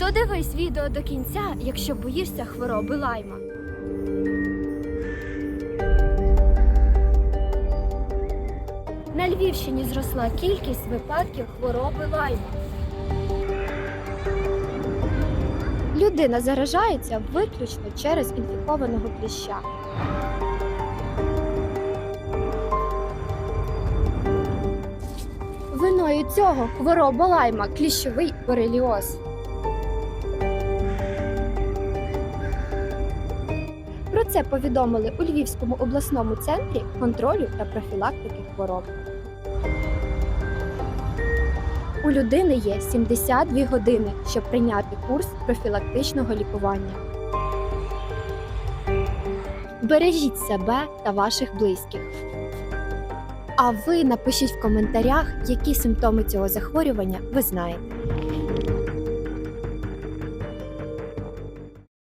Додивись відео до кінця, якщо боїшся хвороби лайма. На Львівщині зросла кількість випадків хвороби лайма. Людина заражається виключно через інфікованого кліща. Виною цього хвороба лайма кліщовий бореліоз. Про це повідомили у Львівському обласному центрі контролю та профілактики хвороб. У людини є 72 години, щоб прийняти курс профілактичного лікування. Бережіть себе та ваших близьких. А ви напишіть в коментарях, які симптоми цього захворювання ви знаєте.